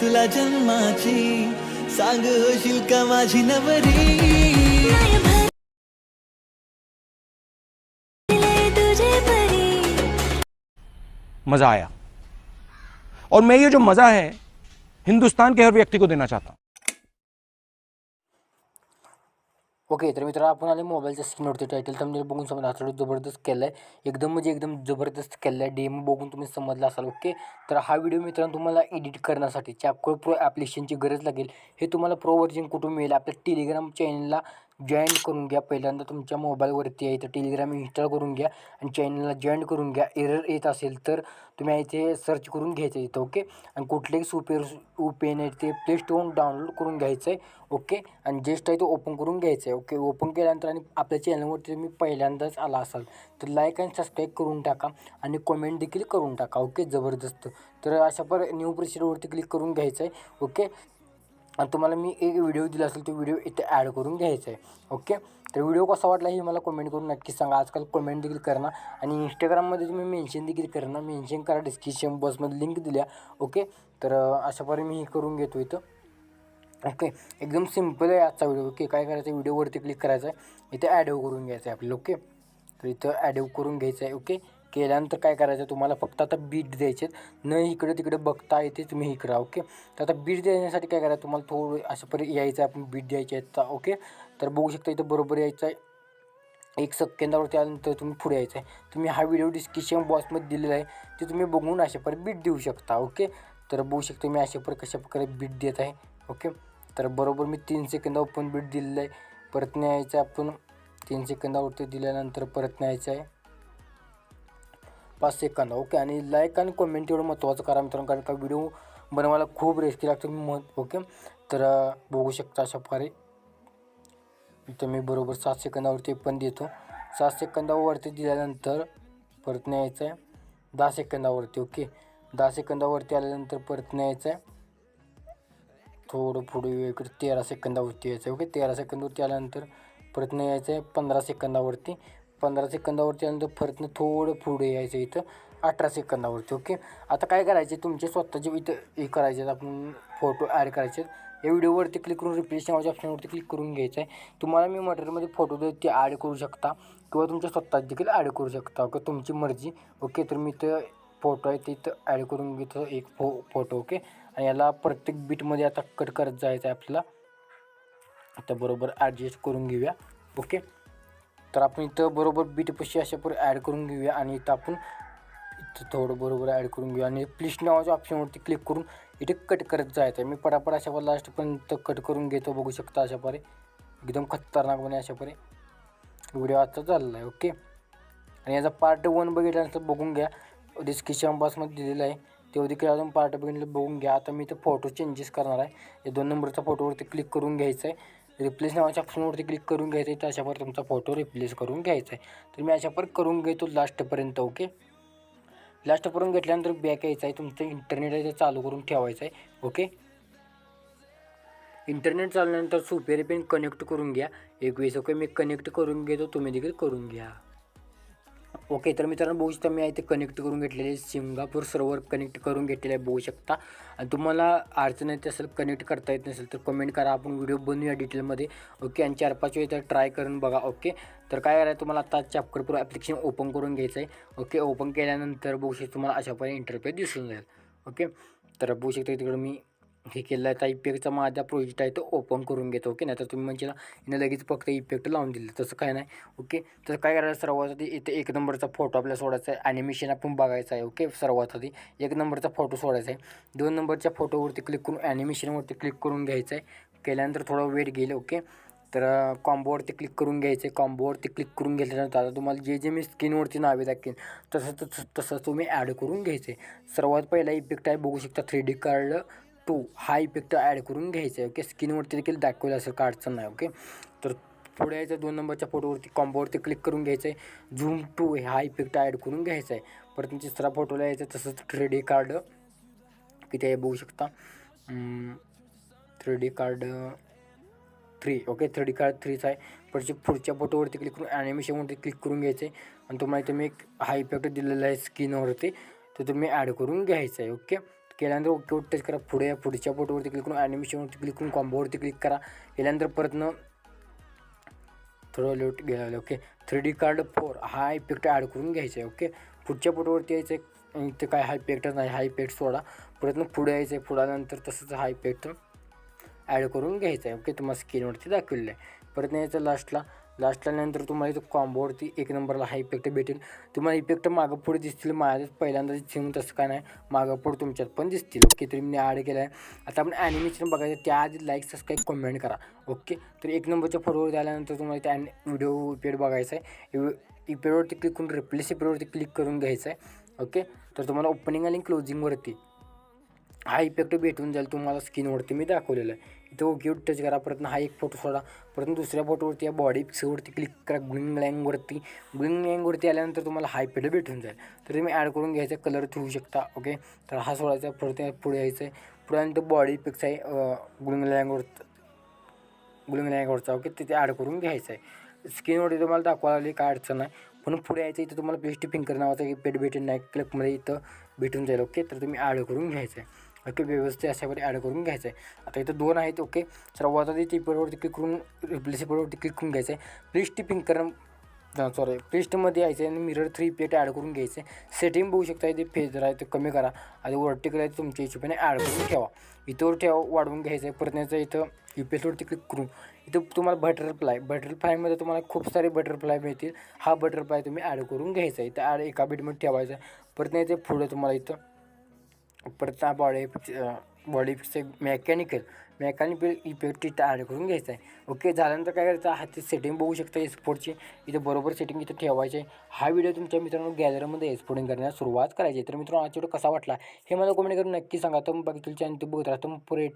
तुला जन्माची सांग होशील का माझी नवरी? मज़ा आया। और मैं ये जो मज़ा है, हिंदुस्तान के हर व्यक्ति को देना चाहता हूँ। ओके तर मित्रांनो आपण आले मोबाईलच्या स्क्रीनवरती टायटल तुम्ही बघून समजा हा जबरदस्त केला आहे एकदम म्हणजे एकदम जबरदस्त केला आहे डेमो बघून तुम्ही समजला असाल ओके? तर हा व्हिडिओ मित्रांनो तुम्हाला एडिट करण्यासाठी चॅपकोड प्रो ॲप्लिकेशनची गरज लागेल. हे तुम्हाला प्रो व्हर्जन कुठून मिळेल? आपल्या टेलिग्राम चॅनलला जॉईन करून घ्या. पहिल्यांदा तुमच्या मोबाईलवरती आहे तर टेलिग्राम इन्स्टॉल करून घ्या आणि चॅनलला जॉईन करून घ्या. एरर येत असेल तर तुम्ही इथे सर्च करून घ्यायचं इथं ओके आणि कुठलेही सुपेर उपेन आहे ते प्ले स्टोअर डाउनलोड करून घ्यायचं आहे ओके आणि जेस्ट आहे तो ओपन करून घ्यायचं आहे ओके ओपन केल्यानंतर आणि आपल्या चॅनलवरती तुम्ही पहिल्यांदाच आला असाल तर लाईक आणि सबस्क्राईब करून टाका आणि कमेंट देखील करून टाका ओके जबरदस्त. तर अशा पर न्यू प्रेशरवरती क्लिक करून घ्यायचं आहे ओके आणि तुम्हाला मी एक व्हिडिओ दिला असेल तो व्हिडिओ इथे ॲड करून घ्यायचा आहे ओके तर व्हिडिओ कसा वाटला हे मला कमेंट करून नक्की सांगा. आजकाल कमेंट देखील करणार आणि इंस्टाग्राममध्ये तुम्ही मेन्शन देखील करणार मेन्शन करा डिस्क्रिप्शन बॉक्समध्ये लिंक दिल्या. ओके तर अशा प्रकारे मी हे करून घेतो इथं. ओके एकदम सिंपल आहे आजचा व्हिडिओ ओके काय करायचं व्हिडिओवरती क्लिक करायचं आहे इथे ॲडव करून घ्यायचं आहे आपल्याला. ओके तर इथं ॲडव करून घ्यायचं आहे ओके केल्यानंतर काय करायचं तुम्हाला फक्त आता बीट द्यायचे आहेत. न इकडे तिकडे बघता येते तुम्ही इकडं ओके तर आता बीट देण्यासाठी काय करायचं तुम्हाला थोडं असं परी यायचं आहे आपण बीट द्यायचे आहेत तर ओके तर बघू शकता इथं बरोबर यायचं आहे. एक सेकंदावरती आल्यानंतर तुम्ही पुढे यायचं आहे. तुम्ही हा व्हिडिओ डिस्क्रिप्शन बॉक्समध्ये दिलेला आहे. ते तुम्ही बघून अशा प्रकारे बीट देऊ शकता ओके तर बघू शकता मी अशा प्रकारे कशा प्रकारे बीट देत आहे ओके तर बरोबर मी तीन सेकंदावर पण बीट दिलेलं आहे. परत न्यायचं आहे आपण. तीन सेकंदावरती दिल्यानंतर परत न्यायचं आहे. पाच सेकंद ओके? आणि लाईक आणि कमेंट एवढं महत्त्वाचं करा मित्रांनो कारण का व्हिडिओ बनवायला खूप रेस्की लागतो मग ओके? तर बघू शकता अशा प्रकारे. तर मी बरोबर सात सेकंदावरती पण देतो. सात सेकंदावरती दिल्यानंतर परत न्यायचं आहे. दहा सेकंदावरती ओके? दहा सेकंदावरती आल्यानंतर परत न्यायचं आहे. थोडं पुढे इकडे तेरा सेकंदावरती यायचं आहे ओके? तेरा सेकंदावरती आल्यानंतर परत नाही यायचं आहे. पंधरा सेकंदावरती पंधरा सेकंदावरती आणि परतनं थोडं पुढे यायचं इथं अठरा सेकंदावरती ओके? आता काय करायचे तुमचे स्वतःचे इथं हे करायचे आहेत, आपण फोटो ॲड करायचे. आहेत. या व्हिडिओवरती क्लिक करून रिप्लेस नावाच्या ऑप्शनवरती क्लिक करून घ्यायचं आहे तुम्हाला मी मटेरियलमध्ये फोटो देत ते ॲड करू शकता किंवा तुमच्या स्वतः देखील ॲड करू शकता ओके? तुमची मर्जी ओके? तर मी इथं फोटो आहे ते इथं ॲड करून घेतो एक फो फोटो ओके? आणि याला प्रत्येक बीटमध्ये आता कट करत जायचं आहे आपल्याला. आता बरोबर ॲडजस्ट करून घेऊया ओके? तर आपण इथं बरोबर बीटपाशी अशा पर ॲड करून घेऊया आणि इथं आपण इथं थोडं बरोबर ॲड करून घेऊया. आणि प्लीज नावाच्या ऑप्शनवरती क्लिक करून इथे कट करत जायचं. आहे मी पटापट अशा पर लास्टपर्यंत कट करून घेतो. बघू शकता अशा परे. एकदम खतरनाकपणे अशा परे. व्हिडिओ आता चालला आहे ओके आणि याचा पार्ट वन बघितल्यानंतर बघून घ्या. डिस्क्रिप्शन बॉक्समध्ये दिलेलं आहे. तेव्हा देखील अजून पार्ट बघितलं बघून घ्या. आता मी इथं फोटो चेंजेस करणार आहे. या दोन नंबरचा फोटोवरती क्लिक करून घ्यायचं आहे रिप्लेस नावाच्या ऑप्शनवरती क्लिक करून घ्यायचं आहे तर अशा तुमचा फोटो रिप्लेस करून घ्यायचा आहे तर मी अशापर करून घेतो लास्टपर्यंत ओके लास्टपर्यंत घेतल्यानंतर बॅक यायचं आहे तुमचं इंटरनेट आहे ते चालू करून ठेवायचं आहे ओके इंटरनेट चालल्यानंतर सुपेरी पेन कनेक्ट करून घ्या. एकवीस ओके मी कनेक्ट करून घेतो. तुम्ही देखील करून घ्या. ओके तर मित्रांनो बघू शकता मी इथे कनेक्ट करून घेतलेले सिंगापूर सर्वर कनेक्ट करून घेतलेले आहे बघू शकता. आणि तुम्हाला अडचण येत असेल कनेक्ट करता येत नसेल तर कमेंट करा आपण व्हिडिओ बनवूया डिटेलमध्ये ओके आणि चार पाच वेळी तर ट्राय करून बघा ओके तर काय करायचं तुम्हाला आता चॅपकर प्रो ॲप्लिकेशन ओपन करून घ्यायचं आहे ओके ओपन केल्यानंतर बघू शकता तुम्हाला अशा पर्यंत इंटरफेस दिसून जाईल. ओके तर बघू शकता तिकडं मी हे केलं आहे आता इफेक्टचा माझा प्रोजेक्ट आहे तो ओपन करून घेतो ओके नाही तर तुम्ही म्हणजे ना लगेच फक्त इफेक्ट लावून दिले. तसं काय नाही ओके तर काय करायचं सर्वात आधी इथे एक नंबरचा फोटो आपल्याला सोडायचा आहे ॲनिमेशन आपण बघायचं आहे ओके सर्वात आधी एक नंबरचा फोटो सोडायचा आहे. दोन नंबरच्या फोटोवरती क्लिक करून ॲनिमेशनवरती क्लिक करून घ्यायचं आहे. केल्यानंतर थोडं वेट गेलं ओके तर कॉम्बोवरती क्लिक करून घ्यायचं आहे. कॉम्बोवरती क्लिक करून घेतल्यानंतर आता तुम्हाला जे जे मी स्किनवरती नावे दाखवेन तसं तसं तसं तुम्ही ॲड करून घ्यायचं आहे. सर्वात पहिला इफेक्ट आहे बघू शकता थ्री डी कार्ड टू हा इफेक्ट ॲड करून घ्यायचा आहे ओके स्क्रीनवरती देखील दाखवलं असेल कार्डचं अडचण नाही ओके तर पुढे यायचं दोन नंबरच्या फोटोवरती कॉम्बोवरती क्लिक करून घ्यायचं आहे झूम टू हा इफेक्ट ॲड करून घ्यायचा आहे परत तिसरा फोटोला यायचं तसंच थ्री डी कार्ड किती आहे बघू शकता? Three D card three okay three D card थ्रीच आहे. पुढच्या पुढच्या फोटोवरती क्लिक करून ॲनिमेशनवरती क्लिक करून घ्यायचं आहे आणि तुम्हाला तुम्ही एक हा इफेक्ट दिलेला आहे स्किनवरती तर तुम्ही ॲड करून घ्यायचं आहे ओके केल्यानंतर ओके टच करा. पुढे या पुढच्या बोटवरती क्लिक करून ॲनिमेशनवरती क्लिक करून कॉम्बोवरती क्लिक करा. केल्यानंतर परतनं थोडं लेट गेलं okay three D card four हा इफेक्ट ॲड करून घ्यायचा आहे ओके पुढच्या बोटवरती यायचं आहे इथे काय हा इफेक्टच नाही हा इफेक्ट सोडा. परत पुढे यायचं आहे पुढानंतर तसंच हा इफेक्ट ॲड करून घ्यायचा आहे ओके तुम्हाला स्क्रीनवरती दाखवलेलं आहे. परत यायचं लास्टला लास्टला नंतर तुम्हाला इथं कॉम्बोवरती एक नंबरला हा इफेक्ट भेटेल. तुम्हाला इफेक्ट मागं पुढे दिसतील माझ्याच पहिल्यांदा दिसतील तसं काय नाही. मागं पुढे तुमच्यात पण दिसतील. ओके तरी मी ॲड केलं आहे आता आपण ॲनिमेशन बघायचं त्याआधी लाईक सबस्क्राईब कमेंट करा. ओके तर एक नंबरच्या फोटोवर झाल्यानंतर तुम्हाला त्या व्हिडिओ इपेड बघायचा आहे. इपेडवरती क्लिक करून रिप्लेस इपेडवरती क्लिक करून घ्यायचं आहे. ओके तर तुम्हाला ओपनिंग आणि क्लोजिंगवरती हा इफेक्ट भेटून जाईल तुम्हाला स्किनवरती मी दाखवलेलं आहे. तो ओके टच करा. परत हा एक फोटो सोडा. परत दुसऱ्या फोटोवरती या बॉडी पिक्सवरती क्लिक करा. ग्लिंग लँगवरती ग्लिंग लँगवरती आल्यानंतर तुम्हाला हाय इफेक्ट भेटून जाईल. तर तुम्ही ॲड करून घ्यायचा कलर ठेवू शकता. ओके तर हा सोडायचा परत पुढे यायचं आहे पुढे आणि बॉडी पिक्स आहे ग्लिंग लँगवर ग्लिंग लँगवरचा ओके तिथे ॲड करून घ्यायचं आहे स्क्रीनवरती तुम्हाला दाखवायला लागली काय अडचण नाही. पण पुढे यायचं इथं तुम्हाला पेस्ट फिंकर नावाचा एक पेट भेटेल नाही क्लिकमध्ये इथं भेटून जाईल. ओके तर तुम्ही ॲड करून घ्यायचं आहे ओके व्यवस्थित अशामध्ये ॲड करून घ्यायचं आहे आता इथं दोन आहेत ओके. सर्वात आधी टिपरवरती क्लिक करून रिप्लेस वरती क्लिक करून घ्यायचं आहे प्लीज टिपिंग करणं सॉरी पेस्टमध्ये यायचं आहे आणि मिरर थ्री पेट ॲड करून घ्यायचं आहे सेटिंग बघू शकता इथे फेजर आहे ते कमी करा. आणि वर्टिकल आहे तुमच्या हिशोबाने ॲड करून ठेवा. इथवर ठेवा वाढवून घ्यायचं आहे परत याचं इथं यू पी एसवरती क्लिक करून. इथं तुम्हाला बटरफ्लाय बटरफ्लायमध्ये तुम्हाला खूप सारे बटरफ्लाय मिळतील. हा बटरफ्लाय तुम्ही ॲड करून घ्यायचा आहे. इथं ॲड एका बीटमध्ये ठेवायचा आहे. परत याचं पुढे तुम्हाला इथं परत हा body body mechanical mechanical effect इथं ॲड करून घ्यायचं आहे ओके झाल्यानंतर काय करायचं? हाती सेटिंग बघू शकता एसपोर्टची इथं बरोबर सेटिंग इथं ठेवायचे आहे हा व्हिडिओ तुमच्या मित्रांनो गॅलरीमध्ये एक्सपोर्टिंग करण्यास सुरुवात करायची तर मित्रांनो आज व्हिडिओ कसा वाटला हे मला कमेंट करून नक्की सांगा. तर मग बघितलं तुमच्या आणि बघत राहतो तर पुरे